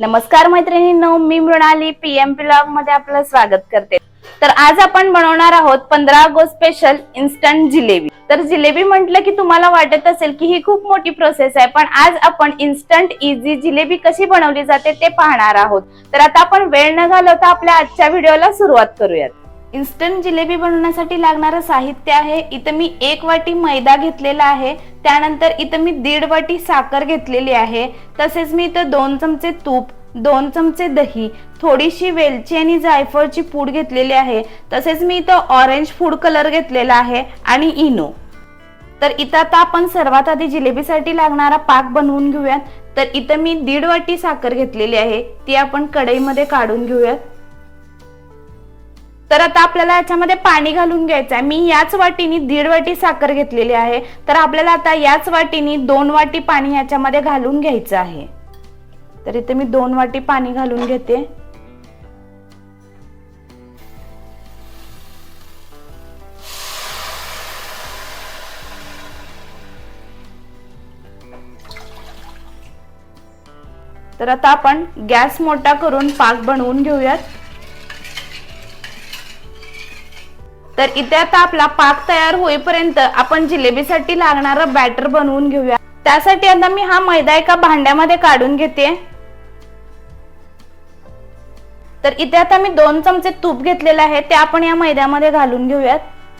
नमस्कार मैत्रिणींनो मी मृणाली पीएम ब्लॉगमध्ये आपलं स्वागत करते. तर आज आपण बनवणार आहोत पंधरा ऑगस्ट स्पेशल इन्स्टंट जिलेबी. तर जिलेबी म्हटलं की तुम्हाला वाटत असेल की ही खूप मोठी प्रोसेस आहे पण आज आपण इन्स्टंट इझी जिलेबी कशी बनवली जाते ते पाहणार आहोत. तर आता आपण वेळ न घालवता आपल्या आजच्या व्हिडिओला सुरुवात करूयात. इन्स्टंट जिलेबी बनवण्यासाठी लागणारं साहित्य आहे. इथं मी एक वाटी मैदा घेतलेला आहे. त्यानंतर इथं मी दीड वाटी साखर घेतलेली आहे. तसेच मी इथं दोन चमचे तूप दोन चमचे दही थोडीशी वेलची आणि जायफळची पूड घेतलेली आहे. तसेच मी इथं ऑरेंज फूड कलर घेतलेला आहे आणि इनो. तर इथं आता आपण सर्वात आधी जिलेबीसाठी लागणारा पाक बनवून घेऊयात. तर इथं मी दीड वाटी साखर घेतलेली आहे. ती आपण कढईमध्ये काढून घेऊयात. तर आता आपल्याला याच्यामध्ये पाणी घालून घ्यायचं आहे. मी याच वाटीनी दीड वाटी साखर घेतलेली आहे. तर आपल्याला आता याच वाटीनी दोन वाटी पाणी याच्यामध्ये घालून घ्यायचं आहे. तर इथे मी दोन वाटी पाणी घालून घेते. तर आता आपण गॅस मोठा करून पाक बनवून घेऊयात. तर इथे आता आपला पाक तयार होईपर्यंत आपण जिलेबीसाठी लागणारं बॅटर बनवून घेऊया. त्यासाठी आता मी हा मैदा एका भांड्यामध्ये काढून घेते. तर इथे आता मी दोन चमचे तूप घेतलेले आहे ते आपण या मैद्यामध्ये घालून घेऊयात.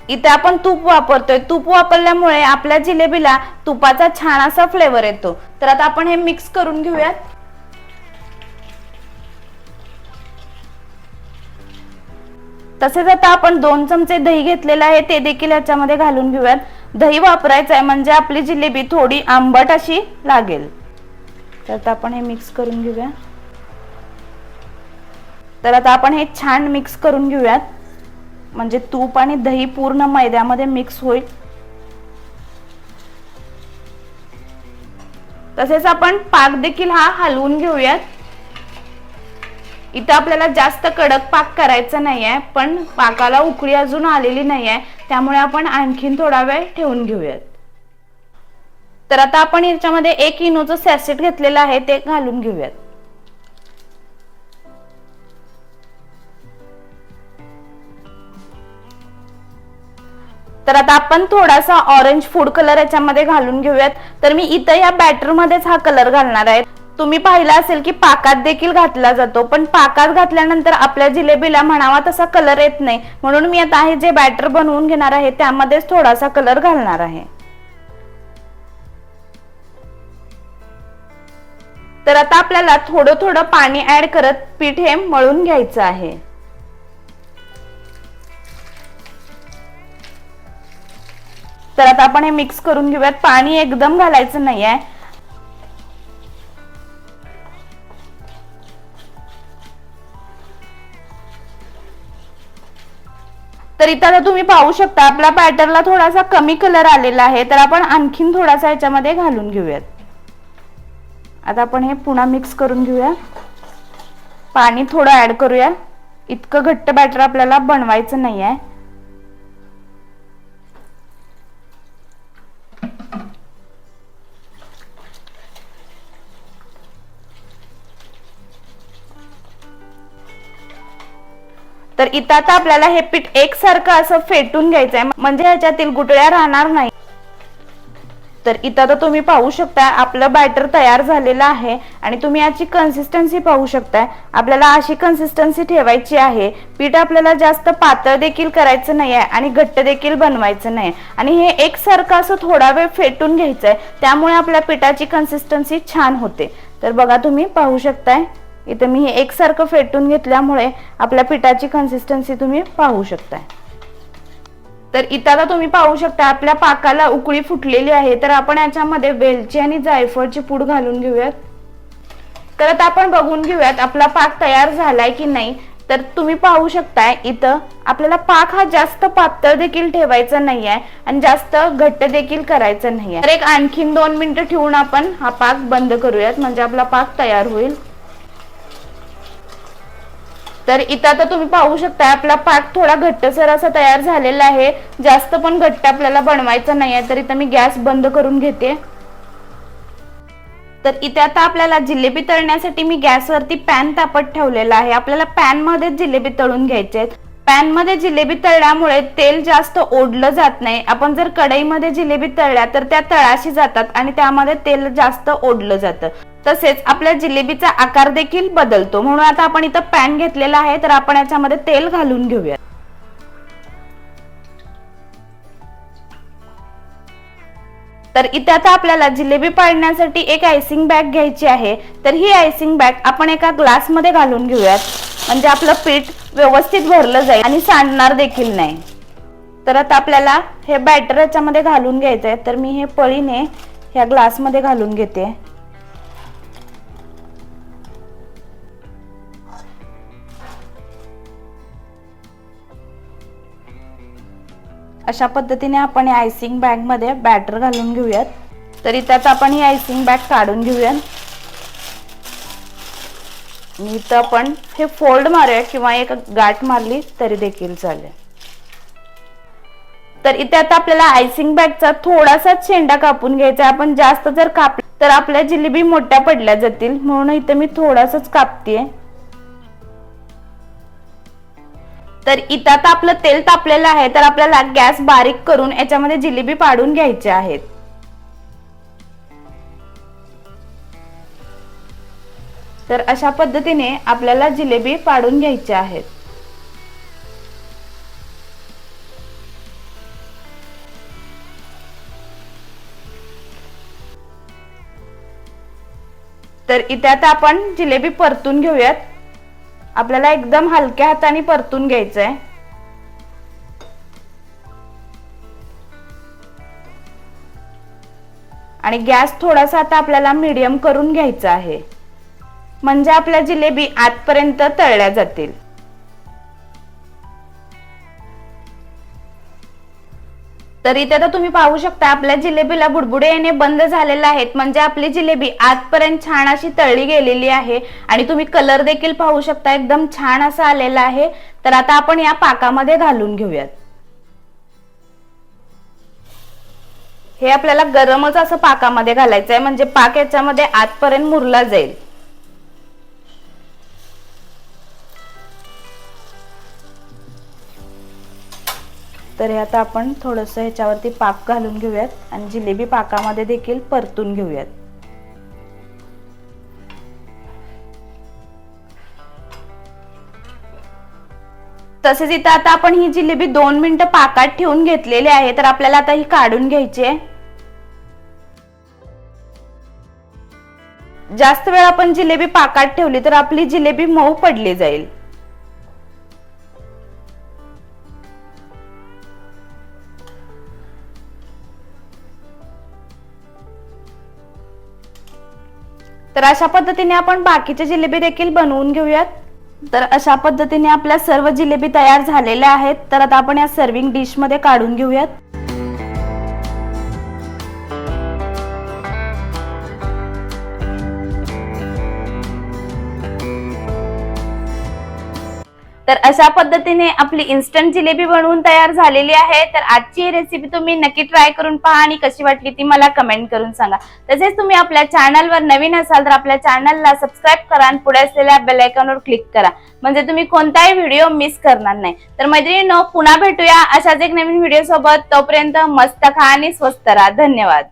इथे आपण तूप वापरतोय. तूप वापरल्यामुळे आपल्या जिलेबीला तुपाचा छान असा फ्लेवर येतो. तर आता आपण हे मिक्स करून घेऊयात. तसेच आता आपण दोन चमचे दही घेतलेलं आहे ते देखील याच्यामध्ये घालून घेऊयात. दही वापरायचं आहे म्हणजे आपली जिलेबी थोडी आंबट अशी लागेल. तर आता आपण हे मिक्स करून घेऊया. तर आता आपण हे छान मिक्स करून घेऊयात. म्हणजे तूप आणि दही पूर्ण मैद्यामध्ये मिक्स होईल. तसेच आपण पाक देखील हा हलवून घेऊयात. इथं आपल्याला जास्त कडक पाक करायचा नाहीये पण पाकाला उकळी अजून आलेली नाहीये त्यामुळे आपण आणखीन थोडा वेळ ठेवून घेऊयात. तर आता आपण याच्यामध्ये एक इनोचं सॅसेट घेतलेलं आहे ते घालून घेऊयात. तर आता आपण थोडासा ऑरेंज फूड कलर याच्यामध्ये घालून घेऊयात. तर मी इथं या बॅटरमध्येच हा कलर घालणार आहे. तुम्ही पाहिला असेल की पाकात देखील घातला जातो पण पाकात घातल्यानंतर आपल्या जिलेबीला म्हणावा तसा कलर येत नाही. म्हणून मी आता हे जे बॅटर बनवून घेणार आहे त्यामध्येच थोडासा कलर घालणार आहे. तर आता आपल्याला थोडं थोडं पाणी ऍड करत पीठ हे मळून घ्यायचं आहे. तर आता आपण हे मिक्स करून घेऊयात. पाणी एकदम घालायचं नाही आहे तर इथं आता तुम्ही पाहू शकता आपल्या पॅटर्नला थोडासा कमी कलर आलेला आहे. तर आपण आणखीन थोडासा याच्यामध्ये घालून घेऊयात. आता आपण हे पुन्हा मिक्स करून घेऊया. पाणी थोडं ॲड करूया. इतकं घट्ट बॅटर आपल्याला बनवायचं नाही आहे तर इथं आता आपल्याला हे पीठ एकसारखं असं फेटून घ्यायचं आहे म्हणजे ह्याच्यातील गुटळ्या राहणार नाही. तर इथं आता तुम्ही पाहू शकता आपलं बॅटर तयार झालेलं आहे आणि तुम्ही याची कन्सिस्टन्सी पाहू शकताय. आपल्याला अशी कन्सिस्टन्सी ठेवायची आहे. पीठ आपल्याला जास्त पातळ देखील करायचं नाही आहे आणि घट्ट देखील बनवायचं नाही आणि हे एकसारखं असं थोडा वेळ फेटून घ्यायचं आहे त्यामुळे आपल्या पिठाची कन्सिस्टन्सी छान होते. तर बघा तुम्ही पाहू शकताय. इथं मी हे एकसारखं फेटून घेतल्यामुळे आपल्या पिठाची कन्सिस्टन्सी तुम्ही पाहू शकताय. तर इथं आता तुम्ही पाहू शकता आपल्या पाकाला उकळी फुटलेली आहे. तर आपण याच्यामध्ये वेलची आणि जायफळची पूड घालून घेऊयात. तर आता आपण बघून घेऊयात आपला पाक तयार झालाय की नाही. तर तुम्ही पाहू शकताय इथं आपल्याला पाक हा जास्त पातळ देखील ठेवायचा नाहीये आणि जास्त घट्ट देखील करायचा नाहीये. तर एक आणखीन दोन मिनिटं ठेवून आपण हा पाक बंद करूयात म्हणजे आपला पाक तयार होईल. तर इथं आता तुम्ही पाहू शकता आपला पाक थोडा घट्टसर असा तयार झालेला आहे. जास्त पण घट्ट आपल्याला बनवायचा नाही आहे तर इथं मी गॅस बंद करून घेते. तर इथे आता आपल्याला जिलेबी तळण्यासाठी मी गॅसवरती पॅन तापत ठेवलेला आहे. आपल्याला पॅनमध्ये जिलेबी तळून घ्यायचे आहेत. पॅनमध्ये जिलेबी तळल्यामुळे तेल जास्त ओढलं जात नाही. आपण जर कढईमध्ये जिलेबी तळल्या तर त्या तळाशी जातात आणि त्यामध्ये तेल जास्त ओढलं जातं. तसेच आपल्या जिलेबीचा आकार देखील बदलतो. म्हणून आता आपण इथं पॅन घेतलेला आहे तर आपण याच्यामध्ये तेल घालून घेऊया तर इथे आता आपल्याला जिलेबी पाळण्यासाठी एक आयसिंग बॅग घ्यायची आहे. तर ही आयसिंग बॅग आपण एका ग्लासमध्ये घालून घेऊयात. म्हणजे आपलं पीठ व्यवस्थित भरलं जाईल आणि सांडणार देखील नाही. तर आता आपल्याला हे बॅटर याच्यामध्ये घालून घ्यायचं आहे तर मी हे पळीने ह्या ग्लासमध्ये घालून घेते. अशा पद्धतीने आपण या आयसिंग बॅगमध्ये बॅटर घालून घेऊयात. तरी त्यात आपण ही आयसिंग बॅग काढून घेऊयात. मी इथं आपण हे फोल्ड मारूया किंवा एक गाठ मारली तरी देखील चालेल. तर इथे आता आपल्याला आयसिंग बॅगचा थोडासा शेंडा कापून घ्यायचा आहे. आपण जास्त जर कापला तर आपल्या जिलेबी मोठ्या पडल्या जातील. म्हणून इथे मी थोडासाच कापतेय. तर इथं आता आपलं तेल तापलेलं आहे तर आपल्याला गॅस बारीक करून याच्यामध्ये जिलेबी पाडून घ्यायचे आहेत. तर अशा पद्धतीने आपल्याला जिलेबी पाडून घ्यायचे आहेत. तर इथे आता आपण जिलेबी परतून घेऊयात. आपल्याला एकदम हलक्या हाताने परतून घ्यायचं आहे आणि गॅस थोडासा आता आपल्याला मीडियम करून घ्यायचा आहे. म्हणजे आपल्या जिलेबी आतपर्यंत तळल्या जातील. तर इथे तर तुम्ही पाहू शकता आपल्या जिलेबीला बुडबुडे येणे बंद झालेले आहेत. म्हणजे आपली जिलेबी आतपर्यंत छान अशी तळली गेलेली आहे आणि तुम्ही कलर देखील पाहू शकता एकदम छान असा आलेला आहे. तर आता आपण या पाकामध्ये घालून घेऊयात. हे आपल्याला गरमच असं पाकामध्ये घालायचं आहे म्हणजे पाक याच्यामध्ये आतपर्यंत मुरला जाईल. तर हे आता आपण थोडंसं ह्याच्यावरती पाक घालून घेऊयात आणि जिलेबी पाकामध्ये देखील परतून घेऊयात. तसेच इथं आता आपण ही जिलेबी दोन मिनिटं पाकात ठेवून घेतलेली आहे तर आपल्याला आता ही काढून घ्यायची आहे. जास्त वेळ आपण जिलेबी पाकात ठेवली तर आपली जिलेबी मऊ पडली जाईल. तर अशा पद्धतीने आपण बाकीचे जिलेबी देखील बनवून घेऊयात. तर अशा पद्धतीने आपल्या सर्व जिलेबी तयार झालेल्या आहेत. तर आता आपण या सर्विंग डिशमध्ये काढून घेऊयात. तर अशा पद्धतीने आपली इन्स्टंट जिलेबी बनवून तयार झालेली आहे. तर आजची रेसिपी तुम्ही नक्की ट्राय करून पहा आणि कशी वाटली ती मला कमेंट करून सांगा. तसेच तुम्ही आपल्या चॅनलवर नवीन असाल तर आपल्या चॅनलला सबस्क्राईब करा आणि पुढे असलेल्या बेलायकॉनवर क्लिक करा. म्हणजे तुम्ही कोणताही व्हिडिओ मिस करणार नाही. तर मैत्रिणी पुन्हा भेटूया अशाच एक नवीन व्हिडिओ सोबत. तोपर्यंत मस्त खा आणि स्वस्त राहा. धन्यवाद.